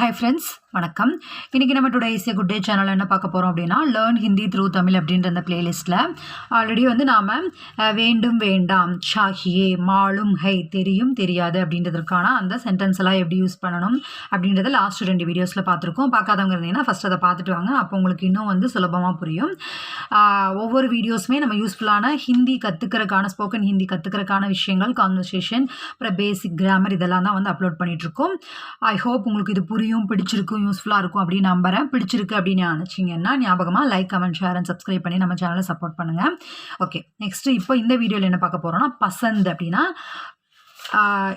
Hi friends வணக்கம். இன்றைக்கி நம்ம today is good day channel என்ன பார்க்க போகிறோம் அப்படின்னா லேர்ன் ஹிந்தி த்ரூ தமிழ் அப்படின்ற அந்த பிளேலிஸ்ட்டில் ஆல்ரெடி வந்து நாம் வேண்டும் வேண்டாம் ஷாஹியே மாலும் ஹை தெரியும் தெரியாது அப்படின்றதுக்கான அந்த சென்டென்ஸ் எல்லாம் எப்படி யூஸ் பண்ணணும் அப்படின்றத லாஸ்ட் ரெண்டு வீடியோஸில் பார்த்துருக்கோம். பார்க்காதவங்க இருந்தீங்கன்னா ஃபஸ்ட் அதை பார்த்துட்டு வாங்க. அப்போ உங்களுக்கு இன்னும் வந்து சுலபமாக புரியும். ஒவ்வொரு வீடியோஸுமே நம்ம யூஸ்ஃபுல்லான ஹிந்தி கற்றுக்கிறதுக்கான ஸ்போக்கன் ஹிந்தி கற்றுக்கிறதுக்கான விஷயங்கள் கான்வர்சேஷன் அப்புறம் பேசிக் கிராமர் இதெல்லாம் தான் வந்து அப்லோட் பண்ணிகிட்ருக்கோம் ஐ ஹோப் உங்களுக்கு இது புரியும். பிடிச்சிருக்கும் யூஸ்ஃபுல்லாக இருக்கும் அப்படின்னு நம்புறேன். பிடிச்சிருக்கு அப்படின்னு நினச்சிங்கன்னா ஞாபகமாக like comment share and subscribe பண்ணி நம்ம சேனலை சப்போர்ட் பண்ணுங்கள் ஓகே நெக்ஸ்ட்டு இப்போ இந்த வீடியோவில் என்ன பார்க்க போகிறோம்னா பசந்த் அப்படின்னா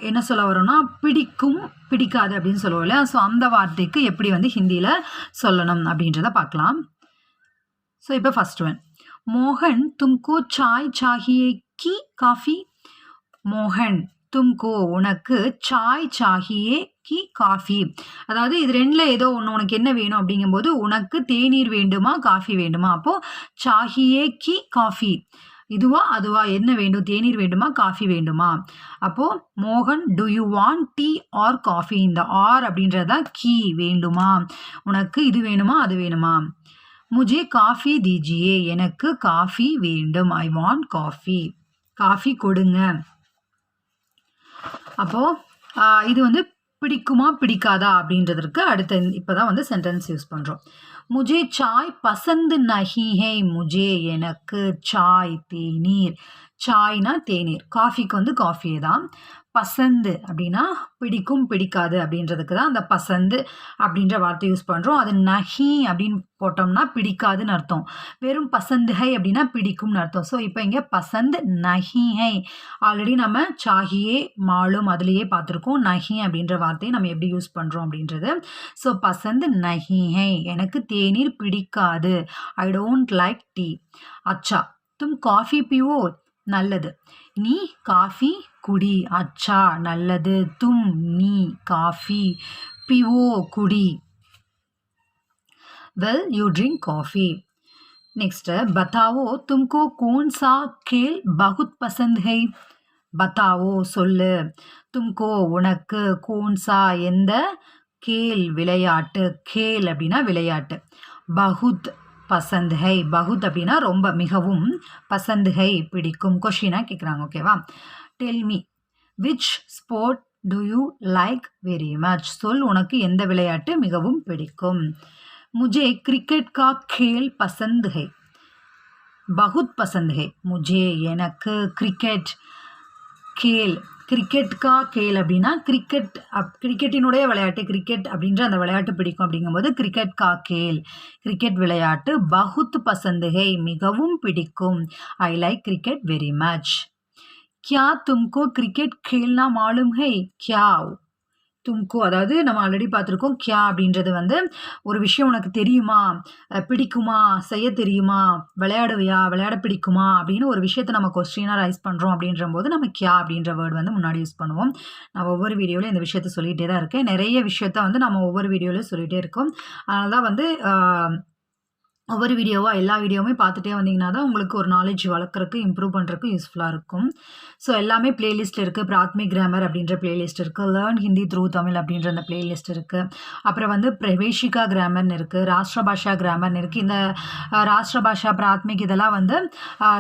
என்ன சொல்ல வரோம்னா பிடிக்கும் பிடிக்காது அப்படின்னு சொல்லுவோம் இல்லையா? ஸோ அந்த வார்த்தைக்கு எப்படி வந்து ஹிந்தியில் சொல்லணும் அப்படின்றத பார்க்கலாம். ஸோ இப்போ ஃபர்ஸ்ட் ஒன் மோகன் தும்கோ சாய் சாஹியே கி காஃபி? மோகன் தும்கோ உனக்கு சாய் சாகியே கி காஃபி. அதாவது இது ரெண்டில் ஏதோ ஒன்று உனக்கு என்ன வேணும் அப்படிங்கும்போது உனக்கு தேநீர் வேண்டுமா காஃபி வேண்டுமா? அப்போது சாகியே கி காஃபி. இதுவா அதுவா என்ன வேண்டும்? தேநீர் வேண்டுமா காஃபி வேண்டுமா? அப்போது மோகன் do you want tea or coffee இந்த ஆர் அப்படின்றதா கீ வேண்டுமா? உனக்கு இது வேணுமா அது வேணுமா? முஜே காஃபி தீஜியே எனக்கு காஃபி வேண்டும். ஐ வாண்ட் காஃபி காஃபி கொடுங்க. அப்போது இது வந்து பிடிக்குமா பிடிக்காதா அப்படின்றதற்கு அடுத்த இப்போ தான் வந்து சென்டென்ஸ் யூஸ் பண்ணுறோம் முஜே சாய் பசந்து நஹி ஹே முஜே எனக்கு சாய் தேநீர். சாய்னா தேநீர். காஃபிக்கு வந்து காஃபியே தான். பசந்து அப்படின்னா பிடிக்கும் பிடிக்காது அப்படின்றதுக்கு தான் அந்த பசந்து அப்படின்ற வார்த்தை யூஸ் பண்ணுறோம் அது நஹி அப்படின்னு போட்டோம்னா பிடிக்காதுன்னு அர்த்தம். வெறும் பசந்து ஹை அப்படின்னா பிடிக்கும்னு அர்த்தம். ஸோ இப்போ இங்கே பசந்து நஹி ஹை ஆல்ரெடி நம்ம சாஹியே மாலும் அதுலேயே பார்த்துருக்கோம். நஹி அப்படின்ற வார்த்தையை நம்ம எப்படி யூஸ் பண்ணுறோம் அப்படின்றது. ஸோ பசந்து நஹி ஹை எனக்கு தேநீர் பிடிக்காது. ஐ டோன்ட் லைக் டீ அச்சா தும் காஃபி பிவோ நல்லது நீ காஃபி குடி அச்சா நல்லது தும் நீ காஃபி பிவோ குடி well you drink coffee next है बताओ तुमको कौन सा खेल बहुत पसंद है बताओ சொல்லு தும்கோ உனக்கு கோன்சா எந்த கேல் விளையாட்டு கேல் அப்படின்னா விளையாட்டு பகுத் पसंद है बहुत अब रोम मिवी पसंद है पिड़म कोशन केकेवा tell me which sport do you like very much उन मिड़े क्रिकेट का खेल पसंद है बहुत पसंद है मुझे क्रिकेट खेल கிரிக்கெட் கா கேல் அப்படின்னா கிரிக்கெட் அப் கிரிக்கெட்டினுடைய விளையாட்டு கிரிக்கெட் அப்படின்ற அந்த விளையாட்டு பிடிக்கும் அப்படிங்கும்போது கிரிக்கெட் கா கேல் கிரிக்கெட் விளையாட்டு பகுத் பசந்து ஹை மிகவும் பிடிக்கும் I like cricket very much क्या तुमको क्रिकेट खेलना मालूम है क्या தும்கோ அதாவது நம்ம ஆல்ரெடி பார்த்துருக்கோம் கியா அப்படின்றது வந்து ஒரு விஷயம் உனக்கு தெரியுமா? பிடிக்குமா? செய்ய தெரியுமா? விளையாடுவியா? விளையாட பிடிக்குமா? அப்படின்னு ஒரு விஷயத்தை நம்ம கொஸ்டினாக ரைஸ் பண்ணுறோம் அப்படின்ற போது நம்ம கியா அப்படின்ற வேர்டு வந்து முன்னாடி யூஸ் பண்ணுவோம். நான் ஒவ்வொரு வீடியோலையும் இந்த விஷயத்த சொல்லிகிட்டே தான் இருக்கேன். நிறைய விஷயத்த வந்து நம்ம ஒவ்வொரு வீடியோவிலையும் சொல்லிகிட்டே இருக்கோம். அதனால தான் வந்து ஒவ்வொரு வீடியோவாக எல்லா வீடியோவுமே பார்த்துட்டே வந்தீங்கன்னா தான் உங்களுக்கு ஒரு நாலேஜ் வளர்க்குறதுக்கு இம்ப்ரூவ் பண்ணுறதுக்கு யூஸ்ஃபுல்லாக இருக்கும். ஸோ எல்லாமே பிளேலிஸ்ட் இருக்குது பிராத்மிக் கிராமர் அப்படின்ற பிளேலிஸ்ட் இருக்குது லேர்ன் ஹிந்தி த்ரூ தமிழ் அப்படின்ற அந்த பிளேலிஸ்ட் இருக்குது அப்புறம் வந்து பிரவேஷிகா கிராமர்னு இருக்குது ராஷ்டிர பாஷா கிராமர்னு இருக்குது இந்த ராஷ்டிரபாஷா ராஷ்டிர பாஷா பிராத்மிக் இதெல்லாம் வந்து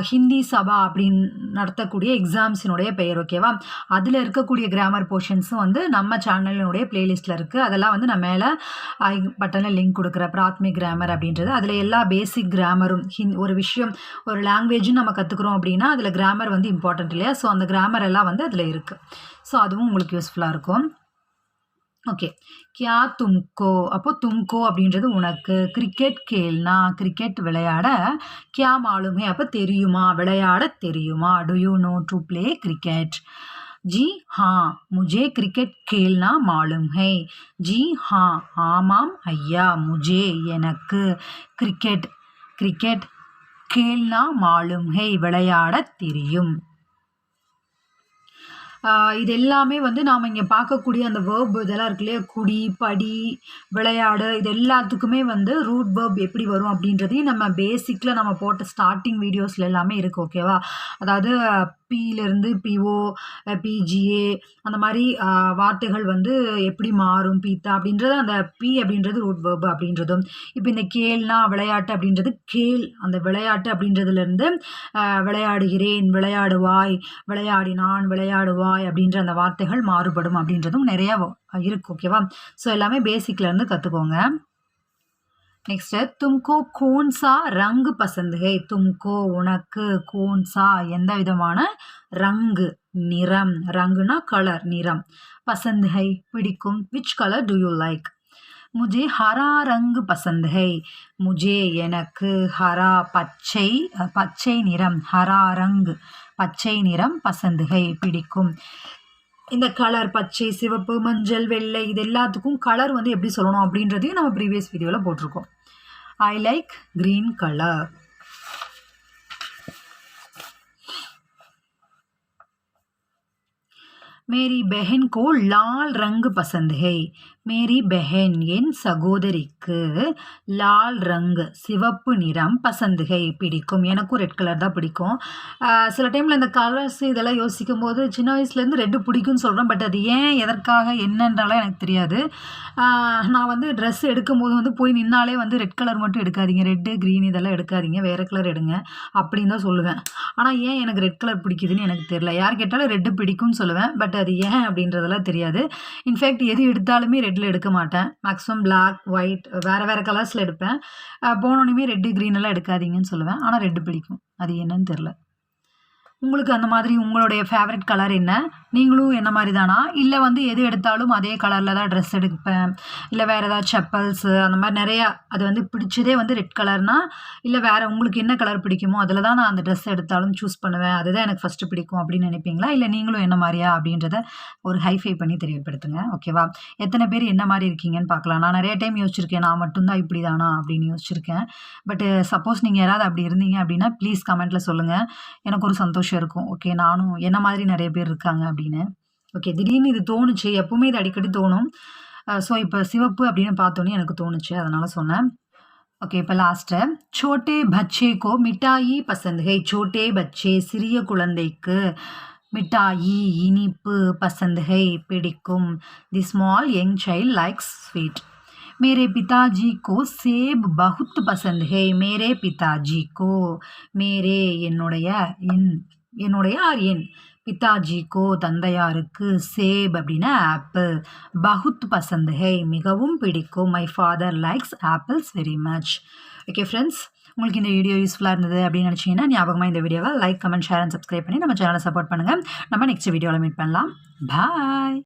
ஹிந்தி சபா அப்படின்னு நடத்தக்கூடிய எக்ஸாம்ஸினுடைய பெயர் ஓகேவா அதில் இருக்கக்கூடிய கிராமர் போர்ஷன்ஸும் வந்து நம்ம சேனலினுடைய பிளேலிஸ்ட்டில் இருக்குது அதெல்லாம் வந்து நான் மேலே பட்டனில் லிங்க் கொடுக்குற பிராத்மிக் கிராமர் அப்படின்றது. அதில் எல்லா பேசிக் கிராமரும் ஹிந் ஒரு விஷயம் ஒரு லாங்குவேஜும் நம்ம கற்றுக்குறோம் அப்படின்னா அதில் கிராமர் வந்து இம்பார்ட்டன்ட் இல்லையா? ஸோ அந்த கிராமர் எல்லாம் வந்து அதில் இருக்குது ஸோ அதுவும் உங்களுக்கு யூஸ்ஃபுல்லாக இருக்கும். ஓகே கியா தும்கோ அப்போ தும்கோ அப்படின்றது உனக்கு. கிரிக்கெட் கேள்னா கிரிக்கெட் விளையாட கியா மாலுமே? அப்போ தெரியுமா? விளையாட தெரியுமா? Do you know to play cricket जी हाँ मुझे क्रिकेट खेलना मालूम है जी हाँ ஆமாம் ஐயா முஜே எனக்கு கிரிக்கெட் கிரிக்கெட் கேள்னா மாலும் ஹே விளையாட தெரியும் ஆஹ் இது எல்லாமே வந்து நாம் இங்கே பார்க்கக்கூடிய அந்த வேர்ப் இதெல்லாம் இருக்கு இல்லையா குடி படி விளையாடு இது எல்லாத்துக்குமே வந்து ரூட் வேர்ப் எப்படி வரும் அப்படின்றதையும் நம்ம பேசிக்கில் நம்ம போட்ட ஸ்டார்டிங் வீடியோஸில் எல்லாமே இருக்குது ஓகேவா அதாவது பியிலேருந்து பிஓ பிஜிஏ அந்த மாதிரி வார்த்தைகள் வந்து எப்படி மாறும் பீத்தா அப்படின்றது அந்த பி அப்படின்றது ரூட் வேர்பு அப்படின்றதும். இப்போ இந்த கேள்னா விளையாட்டு அப்படின்றது கேள். அந்த விளையாட்டு அப்படின்றதுலேருந்து விளையாடுகிறேன் விளையாடுவாய் விளையாடினான் விளையாடுவாய் அப்படின்ற அந்த வார்த்தைகள் மாறுபடும் அப்படின்றதும் நிறையா இருக்குது ஓகேவா ஸோ எல்லாமே பேசிக்லேருந்து கற்றுக்கோங்க நெக்ஸ்ட்டு தும்கோ கோன்சா ரங்கு பசந்துகை தும்கோ உனக்கு கோன்சா எந்த விதமான ரங்கு நிறம் ரங்குனா கலர் நிறம் பசந்து ஹை பிடிக்கும் which colour do you like முஜே ஹரா ரங்கு பசந்துகை முஜே எனக்கு ஹரா பச்சை பச்சை நிறம் ஹரா ரங்கு பச்சை நிறம் பசந்துகை பிடிக்கும் இந்த கலர் பச்சை சிவப்பு மஞ்சள் வெள்ளை இது எல்லாத்துக்கும் கலர் வந்து எப்படி சொல்லணும் அப்படின்றதையும் நம்ம ப்ரீவியஸ் வீடியோவில் போட்டிருக்கோம். ஐ லைக் க்ரீன் கலர் மேரி பெஹன் கோ லால் ரங்கு பசந்த் ஹை. மேரி பெஹென் என் சகோதரிக்கு லால் ரங்கு சிவப்பு நிறம் பசந்துகை பிடிக்கும். எனக்கும் ரெட் கலர் தான் பிடிக்கும். சில டைமில் இந்த கலர்ஸ் இதெல்லாம் யோசிக்கும் போது சின்ன வயசுலேருந்து ரெட்டு பிடிக்கும்னு சொல்கிறேன் பட் அது ஏன் எதற்காக என்னன்றாலும் எனக்கு தெரியாது. நான் வந்து ட்ரெஸ் எடுக்கும் போது வந்து போய் நின்னாலே வந்து ரெட் கலர் மட்டும் எடுக்காதீங்க. ரெட்டு க்ரீன் இதெல்லாம் எடுக்காதீங்க. வேறு கலர் எடுங்க. அப்படின்னு தான் சொல்லுவேன். ஆனால் ஏன் எனக்கு ரெட் கலர் பிடிக்குதுன்னு எனக்கு தெரியல. யார் கேட்டாலும் ரெட்டு பிடிக்கும்னு சொல்லுவேன். பட் அது ஏன் அப்படின்றதெல்லாம் தெரியாது. இன்ஃபேக்ட் எது எடுத்தாலுமே ரெட் ரெட்டில் எடுக்க மாட்டேன். மேக்ஸிமம் பிளாக் ஒயிட் வேறு வேறு கலர்ஸில் எடுப்பேன். போனோடனே ரெட்டு க்ரீன் எல்லாம் எடுக்காதீங்கன்னு சொல்லுவேன். ஆனால் ரெட்டு பிடிக்கும். அது என்னன்னு தெரில உங்களுக்கு அந்த மாதிரி உங்களுடைய ஃபேவரட் கலர் என்ன? நீங்களும் என்ன மாதிரி தானா இல்லை வந்து எது எடுத்தாலும் அதே கலரில் தான் ட்ரெஸ் எடுப்பேன்? இல்லை வேறு ஏதாவது செப்பல்ஸு அந்த மாதிரி நிறையா அது வந்து பிடிச்சதே வந்து ரெட் கலர்னால் இல்லை வேறு உங்களுக்கு என்ன கலர் பிடிக்குமோ அதில் தான் நான் அந்த ட்ரெஸ் எடுத்தாலும் சூஸ் பண்ணுவேன். அதுதான் எனக்கு ஃபஸ்ட்டு பிடிக்கும் அப்படின்னு நினைப்பீங்களா? இல்லை நீங்களும் என்ன மாதிரியா அப்படின்றத ஒரு ஹைஃபை பண்ணி தெரியப்படுத்துங்க ஓகேவா எத்தனை பேர் என்ன மாதிரி இருக்கீங்கன்னு பார்க்கலாம். நான் நிறைய டைம் யோசிச்சிருக்கேன். நான் மட்டும்தான் இப்படி தானா அப்படின்னு யோசிச்சிருக்கேன். பட்டு சப்போஸ் நீங்கள் யாராவது அப்படி இருந்தீங்க அப்படின்னா ப்ளீஸ் கமெண்ட்டில் சொல்லுங்கள் எனக்கு ஒரு சந்தோஷம் இருக்கும் ஓகே நானும் என்ன மாதிரி நிறைய பேர் இருக்காங்க அப்படி அப்படின்னு ஓகே திடீர்னு இது தோணுச்சு எப்பவுமே இது அடிக்கடி தோணும் ஸோ இப்போ சிவப்பு அப்படின்னு பார்த்தோன்னே எனக்கு தோணுச்சு அதனால் சொன்னேன் ஓகே இப்போ லாஸ்ட்டு சோட்டே பச்சேக்கோ மிட்டாயி பசந்துகை சோட்டே பச்சே சிறிய குழந்தைக்கு மிட்டாயி இனிப்பு பசந்துகை பிடிக்கும் the small young child likes sweet मेरे पिताजी को सेब बहुत पसंद है मेरे पिताजी को मेरे என்னுடைய என் என்னுடைய ஆர் பிதாஜிக்கோ தந்தையாருக்கு சேப் அப்படின்னா ஆப்பிள். பகுத் பசந்த் ஹே மிகவும் பிடிக்கும். My father likes apples very much okay friends உங்களுக்கு இந்த வீடியோ யூஸ்ஃபுல்லாக இருந்தது அப்படின்னு நினச்சிங்கன்னா ஞாபகமாக இந்த வீடியோவை like comment share and subscribe பண்ணி நம்ம சேனலை சப்போர்ட் பண்ணுங்கள் நம்ம நெக்ஸ்ட் வீடியோவில் மீட் பண்ணலாம். பாய்